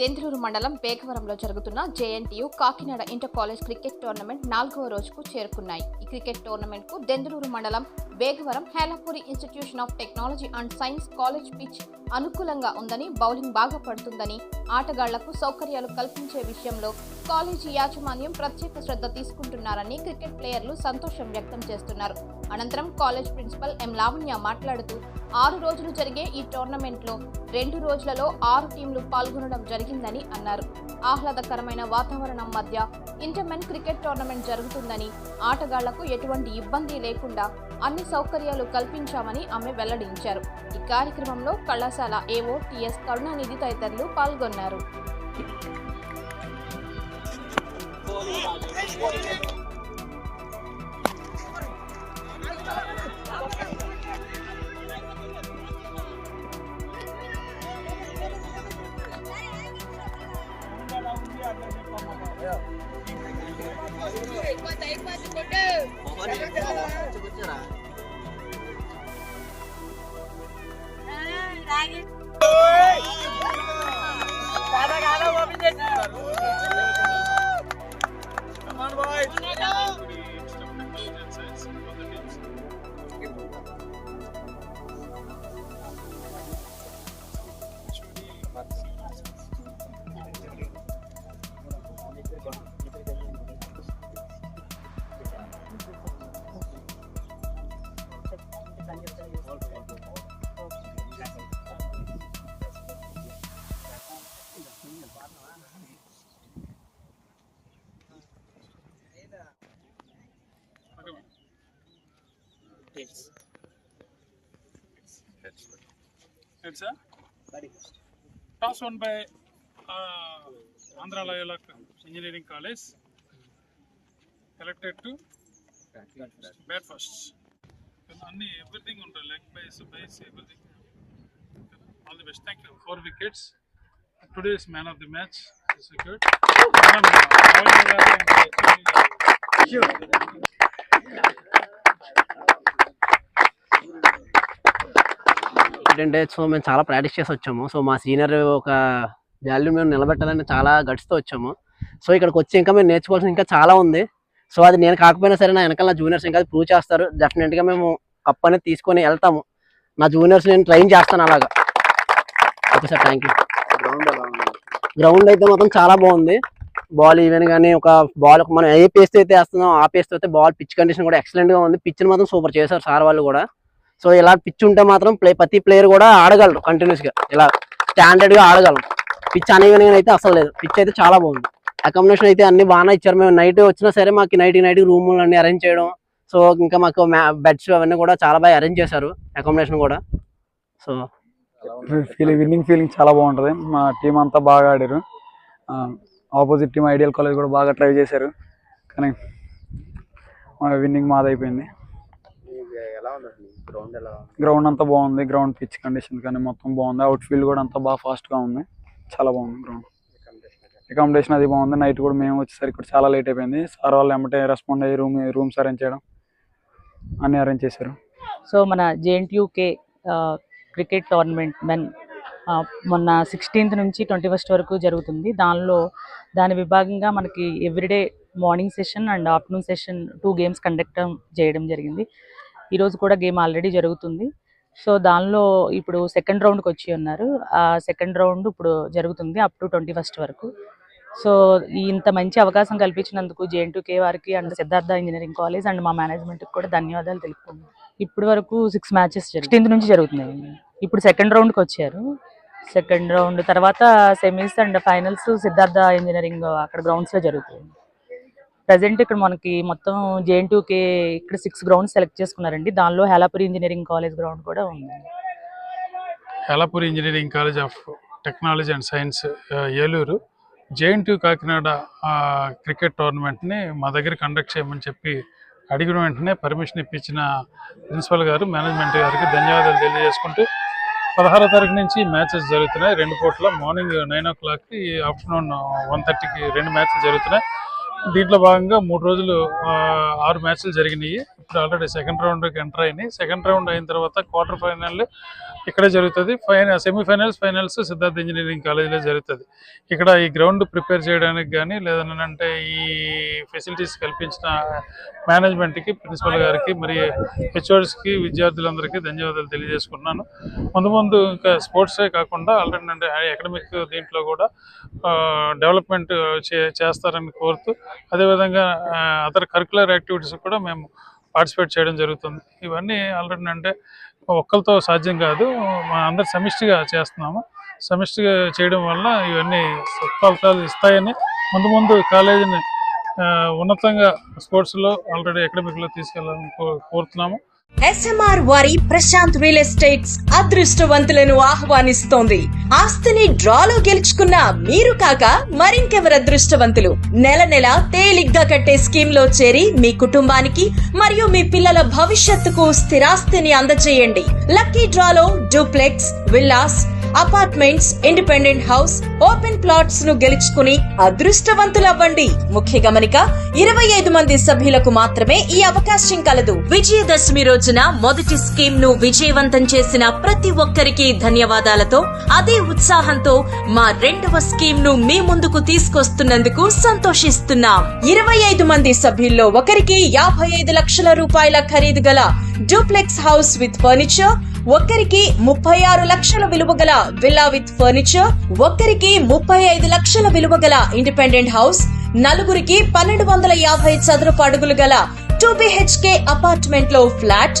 దెందులూరు మండలం పేకవరంలో జరుగుతున్న JNTU Kakinada inter college cricket tournament నాలుగవ రోజుకు చేరుకున్నాయి. ఈ క్రికెట్ టోర్నమెంట్కు దెందులూరు మండలం Begavaram Helapuri institution of technology and science college pitch అనుకూలంగా ఉందని బౌలింగ్ బాగా పడుతుందని ఆటగాళ్ళకు సౌకర్యాలు కల్పించే విషయంలో కాలేజీ యాజమాన్యం ప్రత్యేక శ్రద్ధ తీసుకుంటున్నారని క్రికెట్ ప్లేయర్లు సంతోషం వ్యక్తం చేస్తున్నారు. అనంతరం కాలేజ్ ప్రిన్సిపల్ ఎం లావణ్య మాట్లాడుతూ ఆరు రోజులు జరిగే ఈ టోర్నమెంట్లో రెండు రోజులలో ఆరు టీంలు పాల్గొనడం జరిగిందని అన్నారు. ఆహ్లాదకరమైన వాతావరణం మధ్య ఇంటర్మెన్ క్రికెట్ టోర్నమెంట్ జరుగుతుందని ఆటగాళ్ళకు ఎటువంటి ఇబ్బంది లేకుండా అన్ని సౌకర్యాలు కల్పించామని ఆమె వెల్లడించారు. ఈ కార్యక్రమంలో కళాశాల ఏవో టిఎస్ కరుణానిధి తదితరులు పాల్గొన్నారు. લાગે. A toss won by uh, Andhra Loyola Engineering College. Elected to bat first. అన్ని ఎవ్రీథింగ్ ఉంటుంది leg byes byes everything all the best thank you four wickets today is man of the match secured ఏంటంటే so మేము చాలా practice చేసి వచ్చాము. So మా senior ఒక value మేము నిలబెట్టాలని చాలా గట్స్తో వచ్చాము. సో ఇక్కడికి వచ్చి ఇంకా మేము నేర్చుకోవాల్సిన ఇంకా చాలా ఉంది. సో అది నేను కాకపోయినా సరే నా వెనకాల నా జూనియర్స్ ఇంకా ప్రూవ్ చేస్తారు. డెఫినెట్గా మేము కప్ అనేది తీసుకొని వెళ్తాము. నా జూనియర్స్ నేను ట్రైన్ చేస్తాను అలాగా. Okay sir thank you ground అయితే మొత్తం చాలా బాగుంది. బాల్ ఈవెన్ కానీ ఒక బాల్ మనం ఏ పేస్ట్ అయితే వేస్తున్నాం ఆ పేస్ట్ అయితే బాల్ పిచ్ కండిషన్ కూడా ఎక్సలెంట్గా ఉంది. పిచ్ మాత్రం సూపర్ చేశారు సార్ వాళ్ళు కూడా. సో ఇలా పిచ్ ఉంటే మాత్రం ప్లే ప్రతి ప్లేయర్ కూడా ఆడగలరు కంటిన్యూస్గా. ఇలా స్టాండర్డ్గా ఆడగలరు. పిచ్ అనేవి అయితే అసలు లేదు. పిచ్ అయితే చాలా బాగుంది. అకామిడేషన్ అయితే అన్ని బాగానే ఇచ్చారు. మేము నైట్ వచ్చినా సరే మాకు నైట్ నైట్ రూములు అన్ని అరేంజ్ చేయడం. సో ఇంకా మాకు బెడ్స్ అవన్నీ కూడా చాలా బాగా అరేంజ్ చేశారు. అకామిడేషన్ కూడా. సో ఫీలింగ్ విన్నింగ్ ఫీలింగ్ చాలా బాగుంటుంది. మా టీం అంతా బాగా ఆడారు. ఆపోజిట్ టీం ఐడియల్ కాలేజ్ కూడా బాగా ట్రై చేశారు. కానీ మా విన్నింగ్ మాదైపోయింది గ్రౌండ్ అంతా బాగుంది. గ్రౌండ్ పిచ్ కండిషన్ కానీ మొత్తం బాగుంది. అవుట్ ఫీల్డ్ కూడా అంతా బాగా ఫాస్ట్గా ఉంది. చాలా బాగుంది గ్రౌండ్ అకామిడేషన్ అది బాగుంది. నైట్ కూడా మేము వచ్చేసరికి కూడా చాలా లేట్ అయిపోయింది. సార్ వాళ్ళు ఎమ్మటే రెస్పాండ్ అయ్యి రూమ్ రూమ్స్ అరేంజ్ చేయడం అన్నీ అరేంజ్ చేశారు. సో మన జేఎన్టీయూకే క్రికెట్ టోర్నమెంట్ మెన్ మొన్న సిక్స్టీన్త్ నుంచి ట్వంటీ ఫస్ట్ వరకు జరుగుతుంది. దానిలో దాని విభాగంగా మనకి everyday morning session and afternoon session two games conduct చేయడం జరిగింది. ఈరోజు కూడా గేమ్ ఆల్రెడీ జరుగుతుంది. సో దానిలో ఇప్పుడు సెకండ్ రౌండ్కి వచ్చి ఉన్నారు. ఆ సెకండ్ రౌండ్ ఇప్పుడు జరుగుతుంది అప్ టు ట్వంటీ ఫస్ట్ వరకు. సో ఇంత మంచి అవకాశం కల్పించినందుకు జేఎన్టీకే వారికి and Siddhartha engineering college and మా మేనేజ్మెంట్కి కూడా ధన్యవాదాలు తెలుపుకుంటున్నాను ఇప్పటి వరకు సిక్స్ మ్యాచెస్ సిక్స్టీన్త్ నుంచి జరుగుతున్నాయి. ఇప్పుడు సెకండ్ రౌండ్కి వచ్చారు. సెకండ్ రౌండ్ తర్వాత semis and finals Siddhartha engineering అక్కడ గ్రౌండ్స్లో జరుగుతాయి. ప్రజెంట్ ఇక్కడ మనకి మొత్తం జేఎన్టీయూకే ఇక్కడ సిక్స్ గ్రౌండ్స్ సెలెక్ట్ చేసుకున్నారండి. దానిలో హేలాపురి ఇంజనీరింగ్ కాలేజ్ గ్రౌండ్ కూడా ఉంది. Helapuri engineering college of technology and science Eluru. JNT Kakinada cricket టోర్నమెంట్ని మా దగ్గర కండక్ట్ చేయమని చెప్పి అడిగిన వెంటనే పర్మిషన్ ఇప్పించిన ప్రిన్సిపల్ గారు మేనేజ్మెంట్ గారికి ధన్యవాదాలు తెలియజేసుకుంటూ పదహారో తారీఖు నుంచి మ్యాచెస్ జరుగుతున్నాయి. రెండు పూట్ల మార్నింగ్ నైన్ ఓ క్లాక్కి ఆఫ్టర్నూన్ వన్ థర్టీకి రెండు మ్యాచ్లు జరుగుతున్నాయి. దీంట్లో భాగంగా మూడు రోజులు ఆరు మ్యాచ్లు జరిగినాయి. ఇప్పుడు ఆల్రెడీ సెకండ్ రౌండ్కి ఎంటర్ అయినాయి. సెకండ్ రౌండ్ అయిన తర్వాత క్వార్టర్ ఫైనల్ ఇక్కడే జరుగుతుంది. Final semifinals finals Siddhartha engineering కాలేజీలో జరుగుతుంది. ఇక్కడ ఈ గ్రౌండ్ ప్రిపేర్ చేయడానికి కానీ లేదంటే ఈ ఫెసిలిటీస్ కల్పించిన మేనేజ్మెంట్కి ప్రిన్సిపల్ గారికి మరి హెచ్ఓడిస్కి విద్యార్థులందరికీ ధన్యవాదాలు తెలియజేసుకున్నాను. ముందు ముందు ఇంకా స్పోర్ట్సే కాకుండా ఆల్రెడీ అంటే అకాడమిక్ దీంట్లో కూడా డెవలప్మెంట్ చే చేస్తారని కోరుతూ అదేవిధంగా అదర్ కరికులర్ యాక్టివిటీస్ కూడా మేము పార్టిసిపేట్ చేయడం జరుగుతుంది. ఇవన్నీ ఆల్రెడీ అంటే ఒక్కరితో సాధ్యం కాదు. మా అందరు సమిష్టిగా చేస్తున్నాము. సమిష్టిగా చేయడం వల్ల ఇవన్నీ సత్ఫలితాలు ఇస్తాయని ముందు ముందు కాలేజీని ఉన్నతంగా స్పోర్ట్స్లో ఆల్రెడీ అకాడమిక్లో తీసుకెళ్ళాలని కో- కోరుతున్నాము. ఎస్ఎంఆర్ వారి ప్రశాంత్ రియల్ ఎస్టేట్స్ అదృష్టవంతులను ఆహ్వానిస్తోంది. ఆస్తిని డ్రాలో గెలుచుకున్న మీరు కాక మరింకెవరు అదృష్టవంతులు? నెల నెల తేలిగ్గా కట్టే స్కీమ్లో చేరి మీ కుటుంబానికి మరియు మీ పిల్లల భవిష్యత్తుకు స్థిరాస్తిని అందజేయండి. లక్కీ డ్రాలో duplex villas apartments independent house open ప్లాట్స్ను గెలుచుకుని అదృష్టవంతులవ్వండి. ముఖ్య గమనిక ఇరవై ఐదు మంది సభ్యులకు మాత్రమే ఈ అవకాశం కలదు. విజయదశమి రోజున మొదటి స్కీమ్ను విజయవంతం చేసిన ప్రతి ఒక్కరికి ధన్యవాదాలతో అదే ఉత్సాహంతో మా రెండవ స్కీమ్ను మీ ముందుకు తీసుకొస్తున్నందుకు సంతోషిస్తున్నాం. ఇరవై ఐదు మంది సభ్యుల్లో ఒకరికి యాభై ఐదు లక్షల రూపాయల ఖరీదు గల డూప్లెక్స్ హౌస్ విత్ ఫర్నిచర్ ఒక్కరికి ముప్పై ఆరు లక్షల విలువ గల విల్లా విత్ ఫర్నిచర్ ఒక్కరికి ముప్పై ఐదు లక్షల విలువ గల ఇండిపెండెంట్ హౌస్ నలుగురికి పన్నెండు వందల యాభై చదరపు అడుగులు గల టూ బిహెచ్కే అపార్ట్మెంట్లో ఫ్లాట్